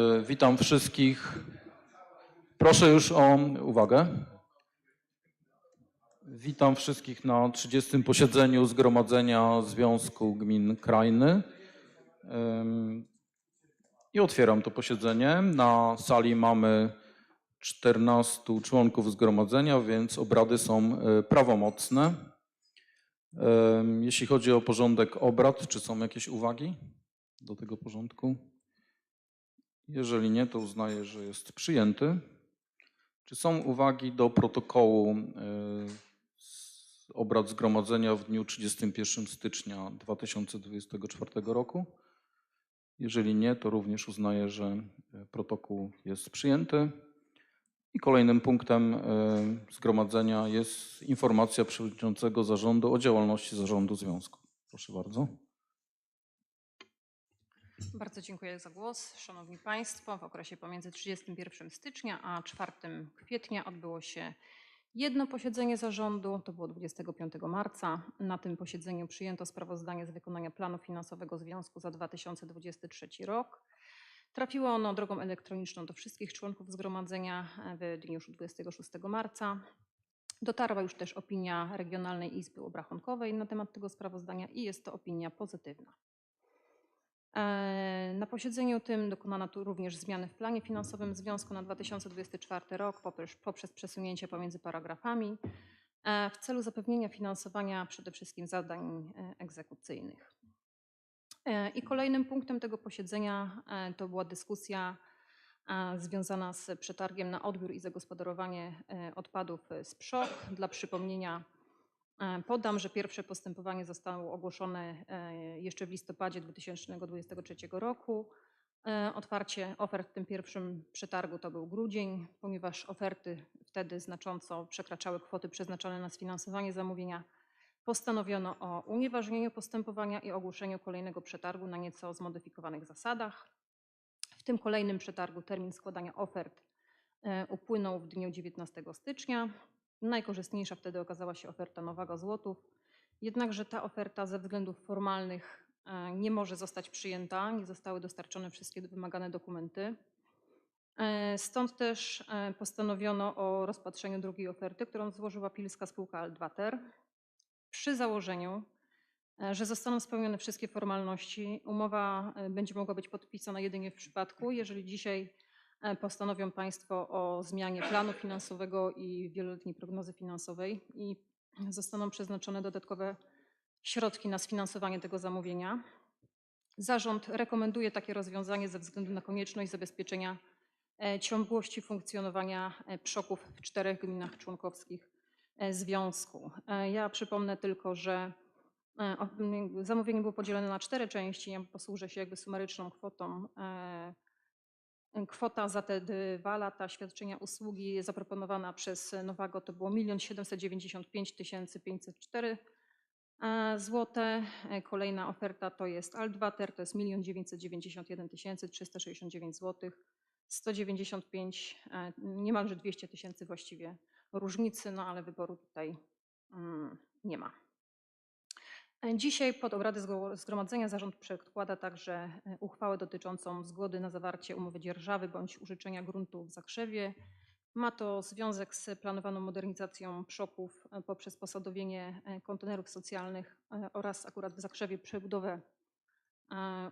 E, Witam wszystkich. Proszę już o uwagę. Witam wszystkich na 30. posiedzeniu Zgromadzenia Związku Gmin Krajny. I otwieram to posiedzenie. Na sali mamy 14 członków zgromadzenia, więc obrady są e, prawomocne. Jeśli chodzi o porządek obrad, czy są jakieś uwagi do tego porządku? Jeżeli nie, to uznaję, że jest przyjęty. Czy są uwagi do protokołu y, z obrad zgromadzenia w dniu 31 stycznia 2024 roku? Jeżeli nie, to również uznaję, że y, protokół jest przyjęty. I kolejnym punktem y, zgromadzenia jest informacja przewodniczącego zarządu o działalności zarządu związku. Proszę bardzo. Bardzo dziękuję za głos. Szanowni Państwo, w okresie pomiędzy 31 stycznia a 4 kwietnia odbyło się jedno posiedzenie zarządu, to było 25 marca. Na tym posiedzeniu przyjęto sprawozdanie z wykonania planu finansowego związku za 2023 rok. Trafiło ono drogą elektroniczną do wszystkich członków zgromadzenia w dniu 26 marca. Dotarła już też opinia Regionalnej Izby Obrachunkowej na temat tego sprawozdania i jest to opinia pozytywna. E, Na posiedzeniu tym dokonano tu również zmiany w planie finansowym związku na 2024 rok poprzez, przesunięcie pomiędzy paragrafami e, w celu zapewnienia finansowania przede wszystkim zadań e, egzekucyjnych. I kolejnym punktem tego posiedzenia to była dyskusja związana z przetargiem na odbiór i zagospodarowanie odpadów z PSZOK. Dla przypomnienia Podam, że pierwsze postępowanie zostało ogłoszone e, jeszcze w listopadzie 2023 roku. E, Otwarcie ofert w tym pierwszym przetargu to był grudzień, ponieważ oferty wtedy znacząco przekraczały kwoty przeznaczone na sfinansowanie zamówienia. Postanowiono o unieważnieniu postępowania i ogłoszeniu kolejnego przetargu na nieco zmodyfikowanych zasadach. W tym kolejnym przetargu termin składania ofert e, upłynął w dniu 19 stycznia. Najkorzystniejsza wtedy okazała się oferta Nowaga Złotów. Jednakże ta oferta ze względów formalnych e, nie może zostać przyjęta, nie zostały dostarczone wszystkie wymagane dokumenty. E, Stąd też e, postanowiono o rozpatrzeniu drugiej oferty, którą złożyła pilska spółka Altwater. Przy założeniu, że zostaną spełnione wszystkie formalności, umowa będzie mogła być podpisana jedynie w przypadku, jeżeli dzisiaj postanowią Państwo o zmianie planu finansowego i wieloletniej prognozy finansowej i zostaną przeznaczone dodatkowe środki na sfinansowanie tego zamówienia. Zarząd rekomenduje takie rozwiązanie ze względu na konieczność zabezpieczenia e, ciągłości funkcjonowania e, przoków w czterech gminach członkowskich e, związku. E, Ja przypomnę tylko, że e, zamówienie było podzielone na cztery części. Ja posłużę się jakby sumaryczną kwotą. Kwota za te dwa lata świadczenia usługi zaproponowana przez Nowago to było 1 795 504 złote. E, Kolejna oferta to jest Altwater, to jest 1 991 369 zł. 195, e, niemalże 200 tysięcy właściwie różnicy, no ale wyboru tutaj mm, nie ma. Dzisiaj pod obrady zgro- zgromadzenia zarząd przedkłada także e, uchwałę dotyczącą zgody na zawarcie umowy dzierżawy bądź użyczenia gruntu w Zakrzewie. Ma to związek z planowaną modernizacją przoków e, poprzez posadowienie e, kontenerów socjalnych oraz akurat w Zakrzewie przebudowę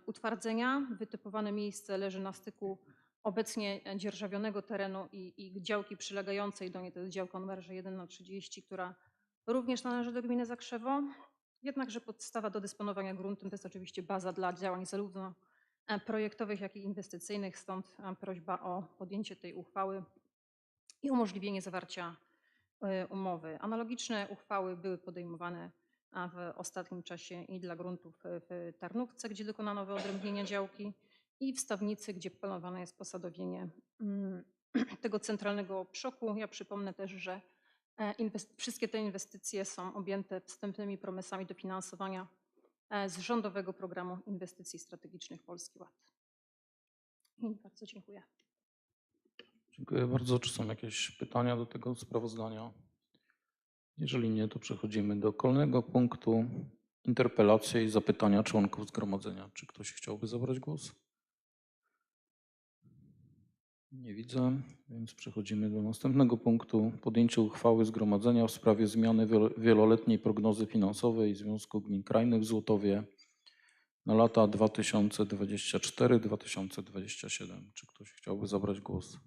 utwardzenia. Wytypowane miejsce leży na styku obecnie dzierżawionego terenu i, i działki przylegającej do niej, to jest działka numerze 1 na 30, która również należy do gminy Zakrzewo. Jednakże podstawa do dysponowania gruntem to jest oczywiście baza dla działań zarówno e, projektowych, jak i inwestycyjnych, stąd e, prośba o podjęcie tej uchwały i umożliwienie zawarcia e, umowy. Analogiczne uchwały były podejmowane w ostatnim czasie i dla gruntów w Tarnówce, gdzie dokonano wyodrębnienia działki i w Stawnicy, gdzie planowane jest posadowienie mm, tego centralnego przoku. Ja przypomnę też, że Wszystkie te inwestycje są objęte wstępnymi promesami dofinansowania e, z Rządowego Programu Inwestycji Strategicznych Polski Ład. I bardzo dziękuję. Dziękuję bardzo. Czy są jakieś pytania do tego sprawozdania? Jeżeli nie, to przechodzimy do kolejnego punktu. Interpelacje i zapytania członków zgromadzenia. Czy ktoś chciałby zabrać głos? Nie widzę, więc przechodzimy do następnego punktu. Podjęcie uchwały zgromadzenia w sprawie zmiany wielo- wieloletniej prognozy finansowej Związku Gmin Krajnych w Złotowie na lata 2024-2027. Czy ktoś chciałby zabrać głos?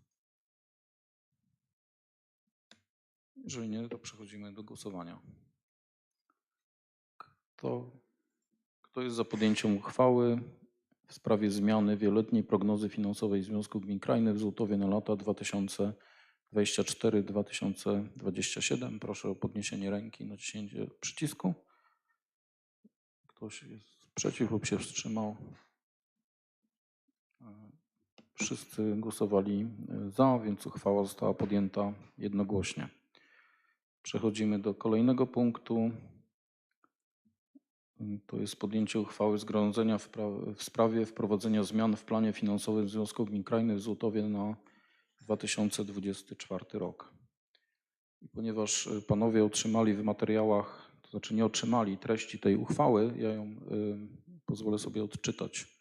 Jeżeli nie, to przechodzimy do głosowania. Kto, kto jest za podjęciem uchwały w sprawie zmiany wieloletniej prognozy finansowej Związku Gmin Krajnych w Złotowie na lata 2024-2027? Proszę o podniesienie ręki, naciśnięcie przycisku. Ktoś jest przeciw lub się wstrzymał? E, Wszyscy głosowali e, za, więc uchwała została podjęta jednogłośnie. Przechodzimy do kolejnego punktu. To jest podjęcie uchwały zgromadzenia w, w sprawie wprowadzenia zmian w planie finansowym Związku Gmin Krajnych w Złotowie na 2024 rok. I ponieważ y, panowie otrzymali w materiałach, to znaczy nie otrzymali treści tej uchwały, ja ją y, pozwolę sobie odczytać.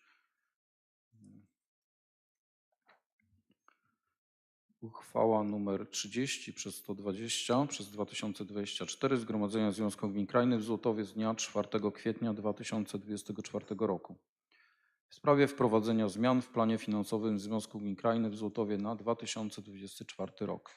Uchwała numer 30 przez 120 przez 2024 Zgromadzenia Związku Gmin Krajnych w Złotowie z dnia 4 kwietnia 2024 roku. W sprawie wprowadzenia zmian w planie finansowym Związku Gmin Krajnych w Złotowie na 2024 rok.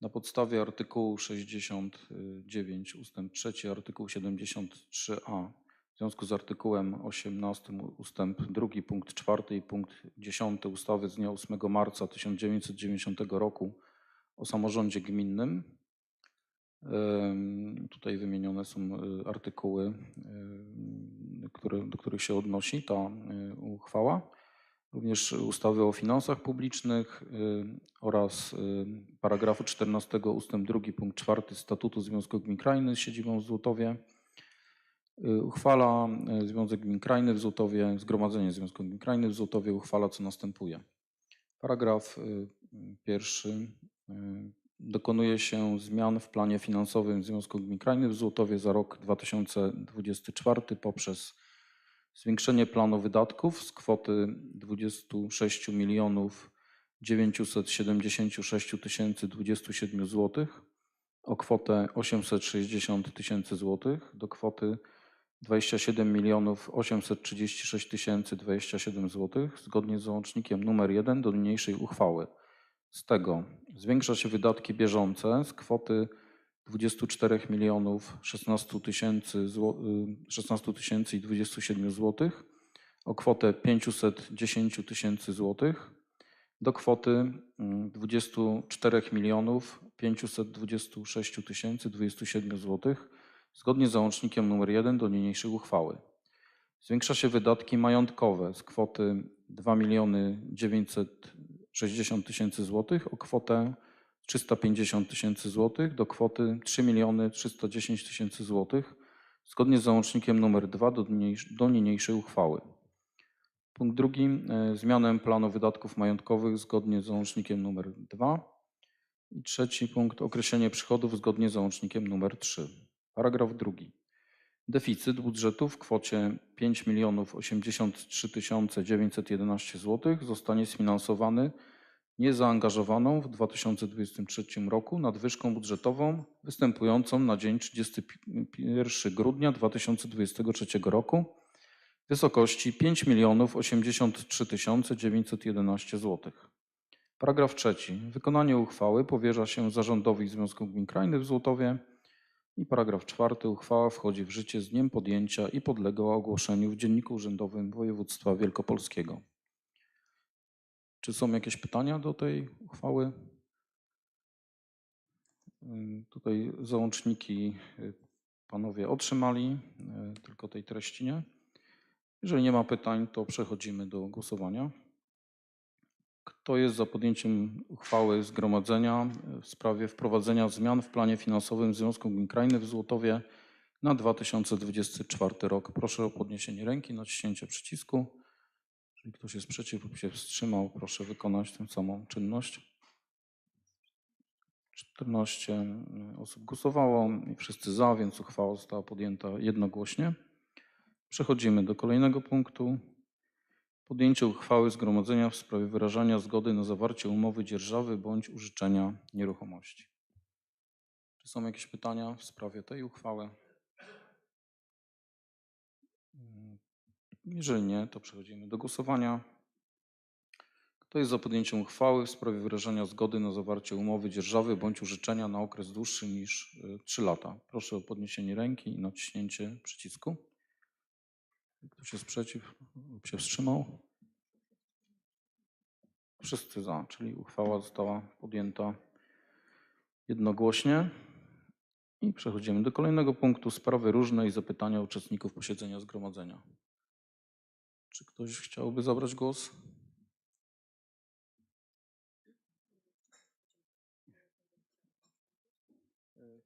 Na podstawie artykułu 69 ust. 3, artykuł 73a w związku z artykułem 18 ustęp 2 punkt 4 i punkt 10 ustawy z dnia 8 marca 1990 roku o samorządzie gminnym. Tutaj wymienione są y, artykuły, y, które, do których się odnosi ta y, uchwała. Również ustawy o finansach publicznych oraz paragrafu 14 ustęp 2 punkt 4 statutu Związku Gmin Krajnych z siedzibą w Złotowie. Y, Uchwala y, Związek Gmin Krajnych w Złotowie, Zgromadzenie Związku Gmin Krajnych w Złotowie uchwala co następuje. Paragraf y, pierwszy. Dokonuje się zmian w planie finansowym Związku Gmin Krajnych w Złotowie za rok 2024 poprzez zwiększenie planu wydatków z kwoty 26 milionów 976 tysięcy 27 złotych o kwotę 860 tysięcy złotych do kwoty 27 milionów 836 tysięcy 27 złotych zgodnie z załącznikiem nr 1 do niniejszej uchwały. Z tego zwiększa się wydatki bieżące z kwoty 24 milionów 16 tysięcy zło- y, 16 tysięcy i 27 złotych o kwotę 510 tysięcy złotych do kwoty mm, 24 milionów 526 tysięcy 27 złotych zgodnie z załącznikiem nr 1 do niniejszej uchwały. Zwiększa się wydatki majątkowe z kwoty 2 miliony 960 tysięcy złotych o kwotę 350 tysięcy złotych do kwoty 3 miliony 310 tysięcy złotych zgodnie z załącznikiem nr 2 do niniejsz- do niniejszej uchwały. Punkt drugi. e, Zmianę planu wydatków majątkowych zgodnie z załącznikiem nr 2. I trzeci punkt. Określenie przychodów zgodnie z załącznikiem nr 3. Paragraf drugi. Deficyt budżetu w kwocie 5 milionów 83 tysiące 911 zł zostanie sfinansowany niezaangażowaną w 2023 roku nadwyżką budżetową występującą na dzień 31 grudnia 2023 roku w wysokości 5 milionów 83 tysiące 911 zł. Paragraf trzeci. Wykonanie uchwały powierza się Zarządowi Związku Gmin Krajnych w Złotowie. I paragraf czwarty. Uchwała wchodzi w życie z dniem podjęcia i podlega ogłoszeniu w Dzienniku Urzędowym Województwa Wielkopolskiego. Czy są jakieś pytania do tej uchwały? Tutaj załączniki y, panowie otrzymali, y, tylko tej treści nie. Jeżeli nie ma pytań, to przechodzimy do głosowania. Kto jest za podjęciem uchwały zgromadzenia w sprawie wprowadzenia zmian w planie finansowym Związku Gmin Krajnych w Złotowie na 2024 rok? Proszę o podniesienie ręki, naciśnięcie przycisku. Jeżeli ktoś jest przeciw lub się wstrzymał, proszę wykonać tę samą czynność. 14 osób głosowało i wszyscy za, więc uchwała została podjęta jednogłośnie. Przechodzimy do kolejnego punktu. Podjęcie uchwały zgromadzenia w sprawie wyrażania zgody na zawarcie umowy dzierżawy bądź użyczenia nieruchomości. Czy są jakieś pytania w sprawie tej uchwały? Mm, Jeżeli nie, to przechodzimy do głosowania. Kto jest za podjęciem uchwały w sprawie wyrażenia zgody na zawarcie umowy dzierżawy bądź użyczenia na okres dłuższy niż 3 lata? Proszę o podniesienie ręki i naciśnięcie przycisku. Ktoś jest przeciw lub się wstrzymał? Wszyscy za, czyli uchwała została podjęta jednogłośnie. I przechodzimy do kolejnego punktu. Sprawy różne i zapytania uczestników posiedzenia zgromadzenia. Czy ktoś chciałby zabrać głos?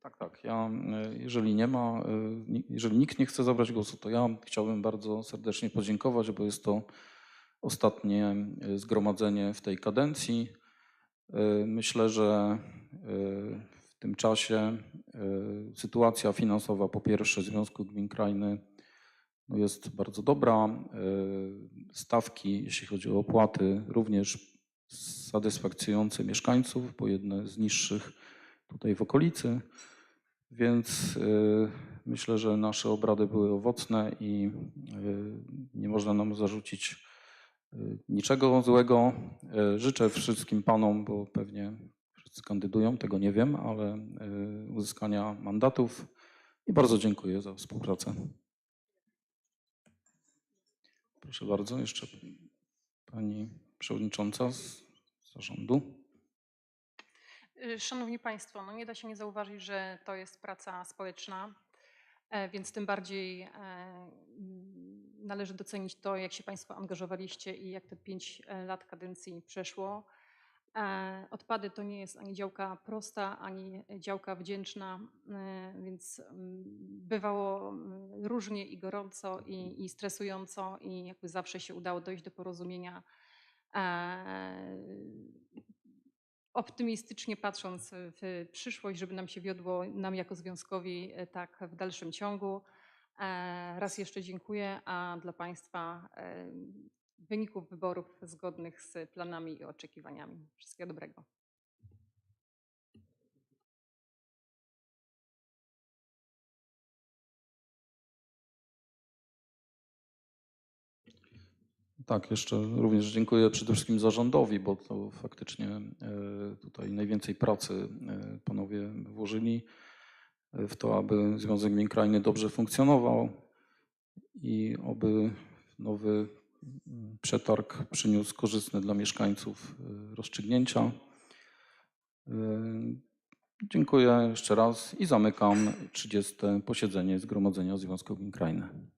Tak, tak. Ja, e, jeżeli nie ma, ni- jeżeli nikt nie chce zabrać głosu, to ja chciałbym bardzo serdecznie podziękować, bo jest to ostatnie e, zgromadzenie w tej kadencji. Myślę, że w tym czasie sytuacja finansowa po pierwsze Związku Gmin Krajny no jest bardzo dobra. Stawki, jeśli chodzi o opłaty, również satysfakcjonujące mieszkańców, bo jedne z niższych tutaj w okolicy. Więc y, myślę, że nasze obrady były owocne i y, nie można nam zarzucić y, niczego złego. Życzę wszystkim panom, bo pewnie wszyscy kandydują, tego nie wiem, ale uzyskania mandatów i bardzo dziękuję za współpracę. Proszę bardzo, jeszcze pani przewodnicząca z zarządu. Y, Szanowni Państwo, no nie da się nie zauważyć, że to jest praca społeczna, e, więc tym bardziej e, należy docenić to, jak się Państwo angażowaliście i jak te pięć e, lat kadencji przeszło. Odpady to nie jest ani działka prosta, ani działka wdzięczna, więc mm, bywało mm, różnie i gorąco, i, i stresująco, i jakby zawsze się udało dojść do porozumienia. Optymistycznie patrząc w przyszłość, żeby nam się wiodło, nam jako związkowi, e, tak w dalszym ciągu. E, Raz jeszcze dziękuję, a dla Państwa e, wyników wyborów zgodnych z planami i oczekiwaniami. Wszystkiego dobrego. Tak, jeszcze również dziękuję przede wszystkim zarządowi, bo to faktycznie e, tutaj najwięcej pracy e, panowie włożyli w to, aby Związek Gmin dobrze funkcjonował i oby nowy mm, przetarg przyniósł korzystne dla mieszkańców e, rozstrzygnięcia. E, Dziękuję jeszcze raz i zamykam 30. posiedzenie Zgromadzenia Związku Gmin.